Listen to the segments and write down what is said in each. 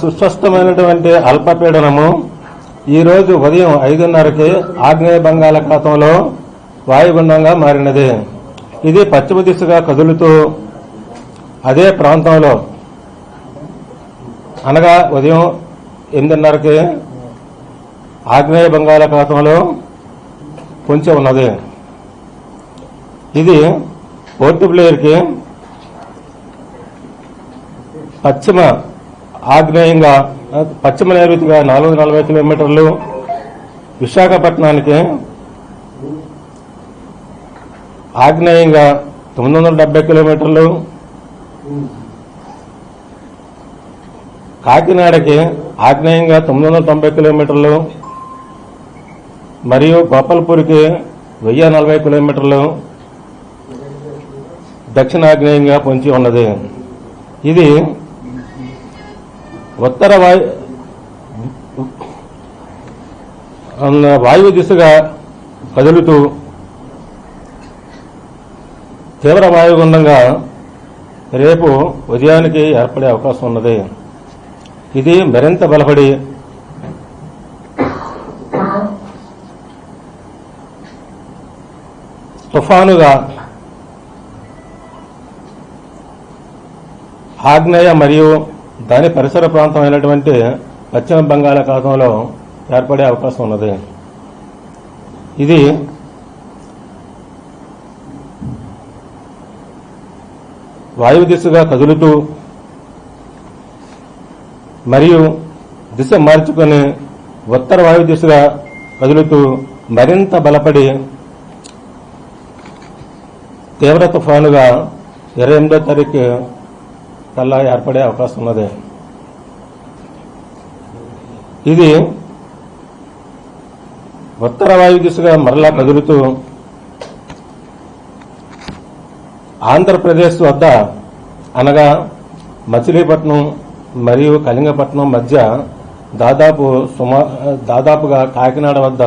సుస్వస్థమైనటువంటి అల్పపీడనము ఈరోజు ఉదయం ఐదున్నరకి ఆగ్నేయ బంగాళాఖాతంలో వాయుగుండంగా మారినది. ఇది పశ్చిమ దిశగా కదులుతూ అదే ప్రాంతంలో అనగా ఉదయం ఎనిమిదిన్నరకి ఆగ్నేయ బంగాళాఖాతంలో పొంచి ఉన్నది. ఇది పోర్టు బ్లేయర్కి పశ్చిమ ఆగ్నేయంగా పశ్చిమ నైరుతిగా నాలుగు వందల నలభై కిలోమీటర్లు విశాఖపట్నానికి ఆగ్నేయంగా తొమ్మిది వందల డెబ్బై కిలోమీటర్లు కాకినాడకి ఆగ్నేయంగా తొమ్మిది వందల తొంభై కిలోమీటర్లు మరియు గోపాల్పూర్కి వెయ్యి నలభై కిలోమీటర్లు దక్షిణాగ్నేయంగా పొంచి ఉన్నది. ఇది ఉత్తర వాయు అన్న వాయువు దిశగా కదులుతూ తీవ్ర వాయుగుండంగా రేపు ఉదయానికి ఏర్పడే అవకాశం ఉన్నది. ఇది మరింత బలపడి తుఫానుగా ఆగ్నేయ మరియు దాని పరిసర ప్రాంతం అయినటువంటి పశ్చిమ బంగాళాఖాతంలో ఏర్పడే అవకాశం ఉన్నది. ఇది వాయువు దిశగా కదులుతూ మరియు దిశ మార్చుకొని ఉత్తర వాయువు దిశగా కదులుతూ మరింత బలపడి తీవ్ర తుఫానుగా ఇరవై ఎనిమిదో తారీఖు కల్లా ఏర్పడే అవకాశం ఉన్నది. ఇది ఉత్తర వాయు దిశగా మరలా కదులుతూ ఆంధ్రప్రదేశ్ వద్ద అనగా మచిలీపట్నం మరియు కళింగపట్నం మధ్య దాదాపు సుమా దాదాపుగా కాకినాడ వద్ద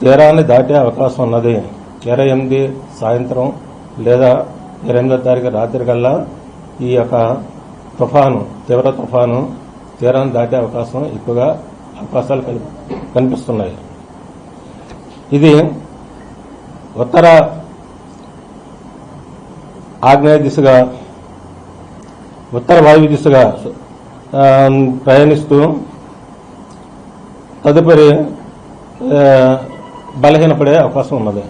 తీరాన్ని దాటే అవకాశం ఉన్నది. ఇరవై ఎనిమిది సాయంత్రం లేదా ఇరవై ఎనిమిదో తారీఖు రాత్రి కల్లా ఈ యొక్క తుఫాను తీవ్ర తుఫాను తీరాన్ని దాటే అవకాశం ఎక్కువగా అవకాశాలు కనిపిస్తున్నాయి. ఇది ఉత్తర ఆగ్నేయ దిశగా ఉత్తర వాయువు దిశగా ప్రయాణిస్తూ తదుపరి బలహీనపడే అవకాశం ఉన్నది.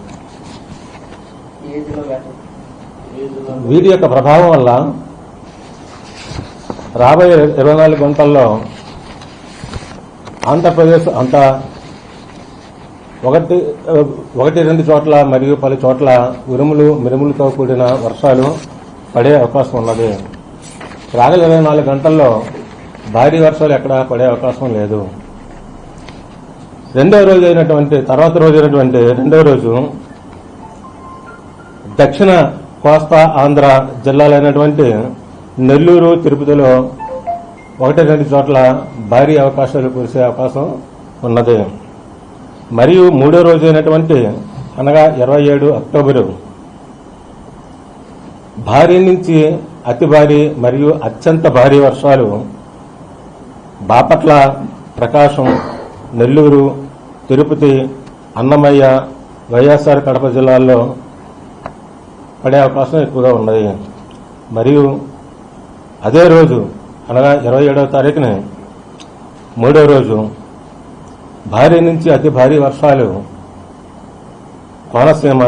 వీటి యొక్క ప్రభావం వల్ల రాబోయే ఇరవై నాలుగు గంటల్లో ఆంధ్రప్రదేశ్ అంతా ఒకటి ఒకటి రెండు చోట్ల మరియు పలు చోట్ల ఉరుములు మిరుములతో కూడిన వర్షాలు పడే అవకాశం ఉన్నది. రాగల ఇరవై నాలుగు గంటల్లో భారీ వర్షాలు ఎక్కడ పడే అవకాశం లేదు. రెండవ రోజు అయినటువంటి తర్వాత రోజు అయినటువంటి రెండవ రోజు దక్షిణ కోస్తా ఆంధ్ర జిల్లాలైనటువంటి నెల్లూరు తిరుపతిలో ఒకటి రెండు చోట్ల భారీ అవకాశాలు కురిసే అవకాశం ఉన్నది. మరియు మూడో రోజు అయినటువంటి అనగా ఇరవై ఏడు అక్టోబరు భారీ నుంచి అతి భారీ మరియు అత్యంత భారీ వర్షాలు బాపట్ల ప్రకాశం నెల్లూరు తిరుపతి అన్నమయ్య వైఎస్ఆర్ కడప జిల్లాల్లో పడే అవకాశం ఎక్కువగా ఉన్నది. మరియు అదే రోజు అనగా ఇరవై ఏడవ తారీఖున మూడో రోజు భారీ నుంచి అతి భారీ వర్షాలు కోనసీమ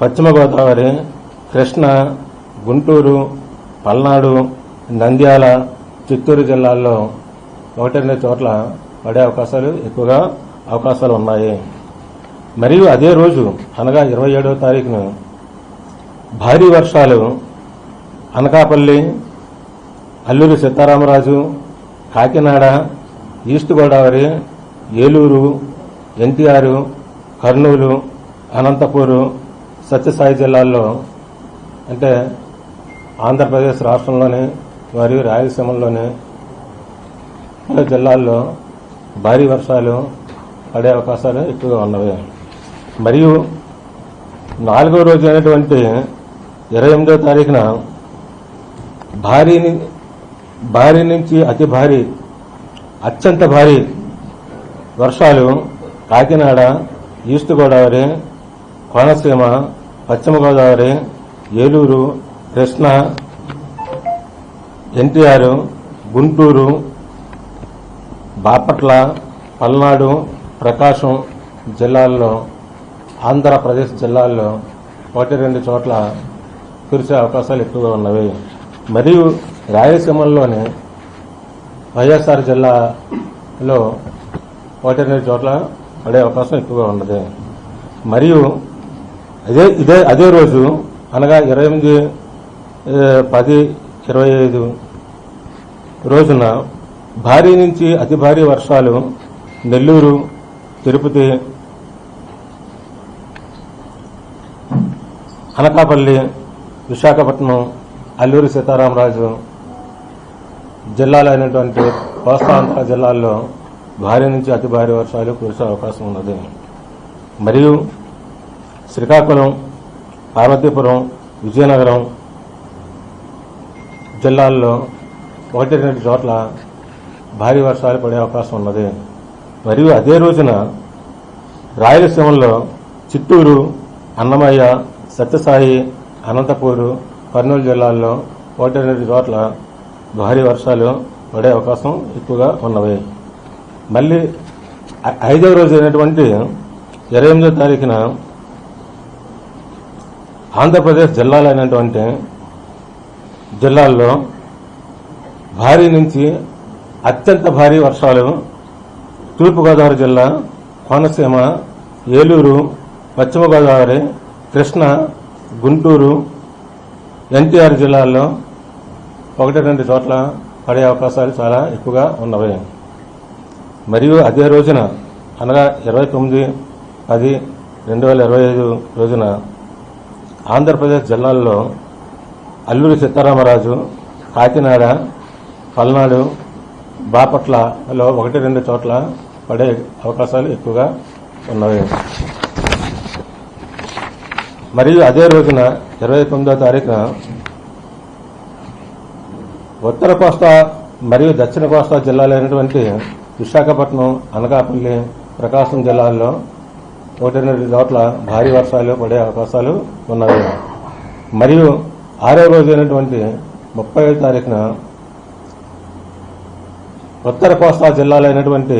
పశ్చిమ గోదావరి కృష్ణ గుంటూరు పల్నాడు నంద్యాల చిత్తూరు జిల్లాల్లో ఒకటి రెండు చోట్ల పడే అవకాశాలు ఎక్కువగా అవకాశాలు ఉన్నాయి. మరియు అదే రోజు అనగా ఇరవై ఏడవ తారీఖున భారీ వర్షాలు అనకాపల్లి అల్లూరి సీతారామరాజు కాకినాడ ఈస్ట్ గోదావరి ఏలూరు ఎన్టీఆర్ కర్నూలు అనంతపూరు సత్యసాయి జిల్లాల్లో అంటే ఆంధ్రప్రదేశ్ రాష్ట్రంలోని మరియు రాయలసీమలోని పలు జిల్లాల్లో భారీ వర్షాలు పడే అవకాశాలు ఎక్కువగా ఉన్నవి. మరియు నాలుగో రోజు అయినటువంటి ఇరవై ఎనిమిదో తారీఖున భారీని భారీ నుంచి అతి భారీ అత్యంత భారీ వర్షాలు కాకినాడ ఈస్ట్ గోదావరి కోనసీమ పశ్చిమ గోదావరి ఏలూరు కృష్ణా ఎన్టీఆర్ గుంటూరు బాపట్ల పల్నాడు ప్రకాశం జిల్లాల్లో ఆంధ్రప్రదేశ్ జిల్లాల్లో ఒకటి రెండు చోట్ల కురిసే అవకాశాలు ఎక్కువగా ఉన్నవి. మరియు రాయలసీమల్లోనే వైఎస్ఆర్ జిల్లాలో ఒకటి రెండు చోట్ల పడే అవకాశం ఎక్కువగా ఉన్నది. మరియు అదే ఇదే అదే రోజు అనగా ఇరవై ఎనిమిది పది ఇరవై ఐదు రోజున భారీ నుంచి అతి భారీ వర్షాలు నెల్లూరు తిరుపతి అనకాపల్లి విశాఖపట్నం అల్లూరి సీతారామరాజు జిల్లాలో అయినటువంటి కోస్తాంధ్ర జిల్లాల్లో భారీ నుంచి అతి భారీ వర్షాలు కురిసే అవకాశం ఉన్నది. మరియు శ్రీకాకుళం పార్వతీపురం విజయనగరం జిల్లాల్లో ఒకటి రెండు చోట్ల భారీ వర్షాలు పడే అవకాశం ఉన్నది. మరియు అదే రోజున రాయలసీమలో చిత్తూరు అన్నమయ్య సత్యసాయి అనంతపూరు కర్నూలు జిల్లాల్లో ఒకటి చోట్ల భారీ వర్షాలు పడే అవకాశం ఎక్కువగా ఉన్నవి. మళ్ళీ ఐదవ రోజు అయినటువంటి ఇరవై ఎనిమిదో తారీఖున ఆంధ్రప్రదేశ్ జిల్లాలైనటువంటి జిల్లాల్లో భారీ నుంచి అత్యంత భారీ వర్షాలు తూర్పుగోదావరి జిల్లా కోనసీమ ఏలూరు పశ్చిమ గోదావరి కృష్ణ గుంటూరు ఎన్టీఆర్ జిల్లాల్లో ఒకటి రెండు చోట్ల పడే అవకాశాలు చాలా ఎక్కువగా ఉన్నవి. మరియు అదే రోజున అనగా ఇరవై తొమ్మిది పది రెండు వేల ఇరవై ఐదు రోజున ఆంధ్రప్రదేశ్ జిల్లాల్లో అల్లూరి సీతారామరాజు కాకినాడ పల్నాడు బాపట్లలో ఒకటి రెండు చోట్ల పడే అవకాశాలు ఎక్కువగా ఉన్నవి. మరియు అదే రోజున ఇరవై తొమ్మిదో తారీఖున ఉత్తర కోస్తా మరియు దక్షిణ కోస్తా జిల్లాలైనటువంటి విశాఖపట్నం అనకాపల్లి ప్రకాశం జిల్లాల్లో ఒకటి రెండు చోట్ల భారీ వర్షాలు పడే అవకాశాలు ఉన్నాయి. మరియు ఆరో రోజు అయినటువంటి ముప్పై ఐదు తారీఖున ఉత్తర కోస్తా జిల్లాలైనటువంటి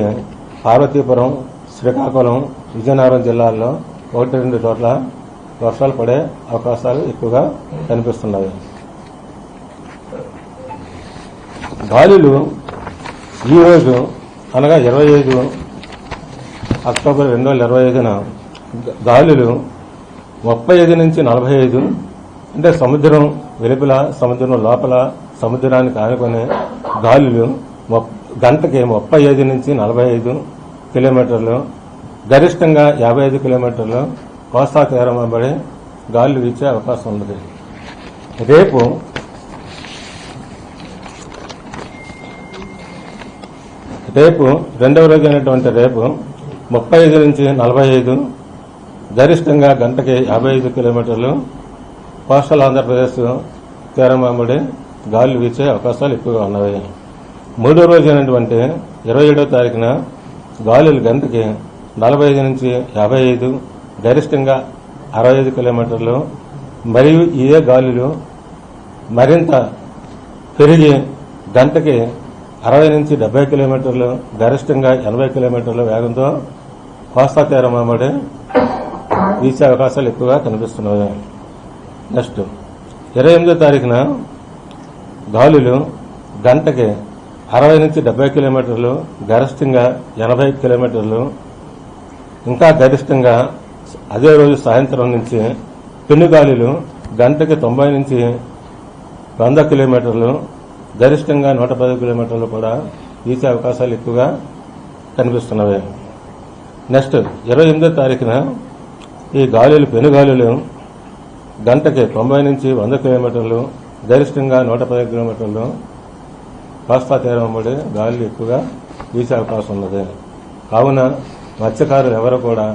పార్వతీపురం శ్రీకాకుళం విజయనగరం జిల్లాల్లో ఒకటి రెండు చోట్ల వర్షాలు పడే అవకాశాలు ఎక్కువగా కనిపిస్తున్నాయి. గాలులు ఈరోజు అనగా ఇరవై ఐదు అక్టోబర్ రెండు వేల ఇరవై ఐదున గాలులు ముప్పై ఐదు నుంచి నలభై ఐదు అంటే సముద్రం వెలుపల సముద్రం లోపల సముద్రానికి ఆనుకునే గాలులు గంటకి ముప్పై ఐదు నుంచి నలభై ఐదు కిలోమీటర్లు గరిష్టంగా యాభై ఐదు కిలోమీటర్లు కోస్తా తీరం వెంబడి గాలులు వీచే అవకాశం ఉన్నది. రేపు రేపు రెండవ రోజు అయినటువంటి రేపు ముప్పై ఐదు నుంచి నలభై ఐదు గరిష్టంగా గంటకి యాభై ఐదు కిలోమీటర్లు కోస్టల్ ఆంధ్రప్రదేశ్ తీరం వెంబడి గాలులు వీచే అవకాశాలు ఎక్కువగా ఉన్నాయి మూడో రోజు అయినటువంటి ఇరవై ఏడవ తారీఖున గాలులు గంటకి నలభై ఐదు నుంచి యాభై ఐదు గరిష్టంగా అరవై ఐదు కిలోమీటర్లు మరియు ఇదే గాలులు మరింత పెరిగి గంటకి అరవై నుంచి డెబ్బై కిలోమీటర్లు గరిష్టంగా ఎనభై కిలోమీటర్ల వేగంతో కోస్తా తీరం వెంబడి వీసే అవకాశాలు ఎక్కువగా కనిపిస్తున్నాయి. నెక్స్ట్ ఇరవై ఎనిమిదో తారీఖున గాలులు గంటకి అరవై నుంచి డెబ్బై కిలోమీటర్లు గరిష్టంగా ఎనభై కిలోమీటర్లు ఇంకా గరిష్టంగా అదే రోజు సాయంత్రం నుంచి పెనుగాలులు గంటకి తొంభై నుంచి వంద కిలోమీటర్లు గరిష్టంగా నూట పది కిలోమీటర్లు కూడా వీసే అవకాశాలు ఎక్కువగా కనిపిస్తున్నవి. నెక్స్ట్ ఇరవై ఎనిమిదో తారీఖున ఈ గాలులు పెనుగాలులు గంటకి తొంభై నుంచి వంద కిలోమీటర్లు గరిష్టంగా నూట పది కిలోమీటర్లు కోస్తా తీరం పడి గాలులు ఎక్కువగా వీసే అవకాశం ఉన్నది. కావున మత్స్యకారులు ఎవరు కూడా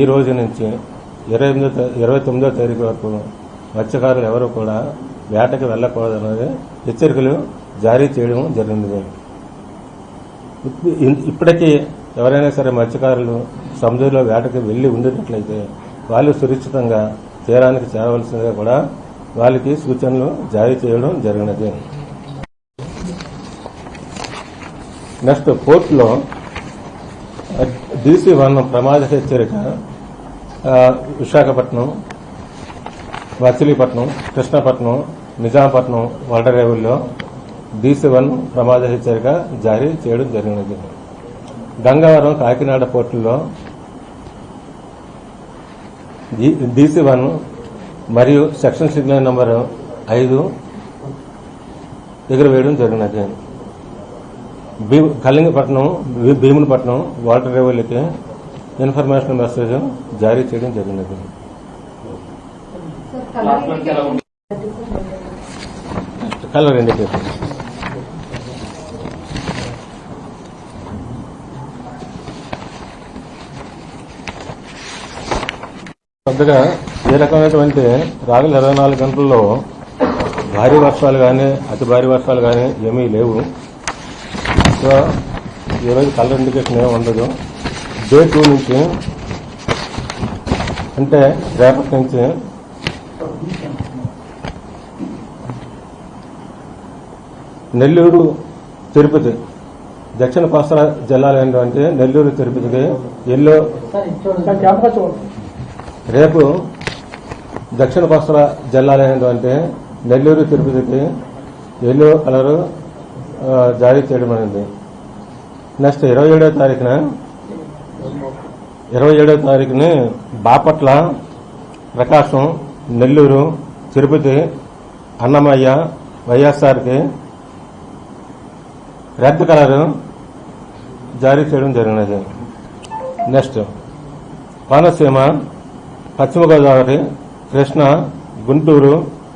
ఈ రోజు నుంచి ఇరవై ఎనిమిదో ఇరవై తొమ్మిదో తారీఖు వరకు మత్స్యకారులు ఎవరు కూడా వేటకి వెళ్ళకూడదన్నది హెచ్చరికలు జారీ చేయడం జరిగింది. ఇప్పటికీ ఎవరైనా సరే మత్స్యకారులు సముద్రంలో వేటకి వెళ్ళి ఉండేటట్లయితే వాళ్ళు సురక్షితంగా తీరానికి చేరవలసిందిగా కూడా వాళ్ళకి సూచనలు జారీ చేయడం జరిగినది. నెక్స్ట్ కోర్టులో డీసీ వన్ ప్రమాద హెచ్చరిక విశాఖపట్నం మచిలీపట్నం కృష్ణపట్నం నిజాంపట్నం వలడరేవుల్లో డీసీ వన్ ప్రమాద హెచ్చరిక జారీ చేయడం జరిగినది. గంగవరం కాకినాడ పోర్టుల్లో డీసీ వన్ మరియు సెక్షన్ సిగ్నల్ నెంబర్ ఐదు ఎగురవేయడం జరిగినది. భీమ్ కళింగపట్నం భీమునిపట్నం వాటర్ రేవులకి ఇన్ఫర్మేషన్ మెసేజ్ జారీ చేయడం జరిగినది కలర్ ఇండికేషన్ పెద్దగా ఏ రకమైనటువంటి రాగల ఇరవై నాలుగు గంటల్లో భారీ వర్షాలు కానీ అతి భారీ వర్షాలు కానీ ఏమీ లేవు. సో ఈరోజు కలర్ ఇండికేషన్ ఏమి ఉండదు. డే టూ నుంచి అంటే రేపటి నుంచి నెల్లూరు తిరుపతి దక్షిణ కోస్తా జిల్లాలు ఏంటంటే నెల్లూరు తిరుపతికి ఎల్లో రేపు దక్షిణ కోస్తా జిల్లాలు ఏంటంటే నెల్లూరు తిరుపతికి ఎల్లో కలరు జారీ చేయడం అనేది. నెక్స్ట్ ఇరవై ఏడవ తారీఖున ఇరవై ఏడవ తారీఖుని బాపట్ల ప్రకాశం నెల్లూరు తిరుపతి అన్నమయ్య వైఎస్ఆర్కి రెడ్ కలర్ జారీ చేయడం జరిగినది. నెక్స్ట్ కోనసీమ పశ్చిమ గోదావరి కృష్ణ గుంటూరు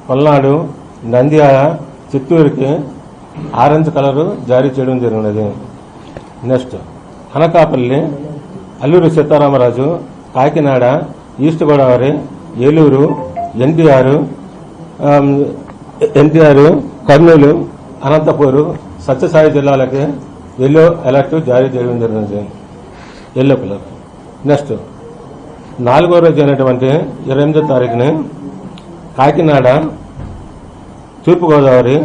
పల్నాడు నంద్యాల చిత్తూరుకి ఆరెంజ్ కలర్ జారీ చేయడం జరిగినది. నెక్స్ట్ అనకాపల్లి అల్లూరు సీతారామరాజు కాకినాడ ఈస్ట్ గోదావరి ఏలూరు ఎన్టీఆర్ ఎన్టీఆర్ కర్నూలు అనంతపూరు సత్యసాయి జిల్లాలకి ఎల్లో అలర్ట్ జారీ చేయడం జరిగింది ఎల్లో కలర్ నెక్స్ట్ నాలుగో రోజు అయినటువంటి ఇరవై ఎనిమిదో తారీఖుని కాకినాడ తూర్పుగోదావరి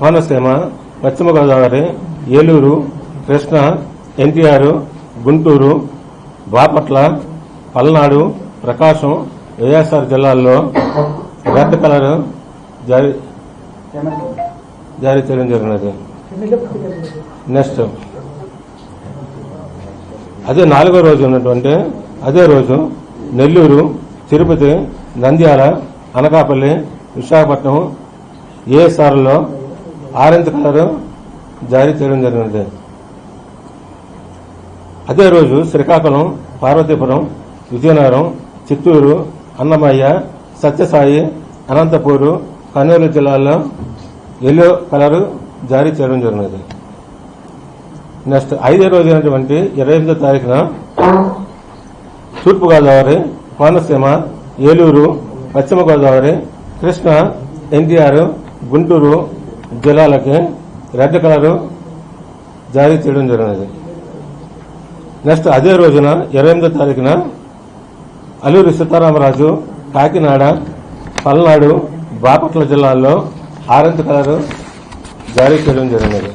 కోనసీమ పశ్చిమ గోదావరి ఏలూరు కృష్ణ ఎన్టీఆర్ గుంటూరు బాపట్ల పల్నాడు ప్రకాశం వైఎస్ఆర్ జిల్లాల్లో రెడ్ కలర్ జారీ జారీ చేయడం జరిగినది. నెక్స్ట్. అదే నాలుగో రోజు ఉన్నటువంటి అదే రోజు నెల్లూరు తిరుపతి నంద్యాల అనకాపల్లి విశాఖపట్నం ఏఎస్ఆర్లో ఆరెంజ్ కలర్ జారీ చేయడం జరిగినది. అదే రోజు శ్రీకాకుళం పార్వతీపురం విజయనగరం చిత్తూరు అన్నమయ్య సత్యసాయి అనంతపూరు కర్నూలు జిల్లాల్లో ఎల్లో కలర్ జారీ చేయడం జరిగినది. నెక్స్ట్ ఐదో రోజు అయినటువంటి ఇరవై ఎనిమిదో తారీఖున తూర్పుగోదావరి కోనసీమ ఏలూరు పశ్చిమ గోదావరి కృష్ణ ఎన్టీఆర్ గుంటూరు జిల్లాలకి రెడ్ కలర్ జారీ చేయడం జరిగినది. నెక్స్ట్ అదే రోజున ఇరవై ఎనిమిదో తారీఖున అల్లూరి సీతారామరాజు కాకినాడ పల్నాడు బాపట్ల జిల్లాల్లో ఆరెంజ్ కలర్ జారీ చేయడం జరిగినది.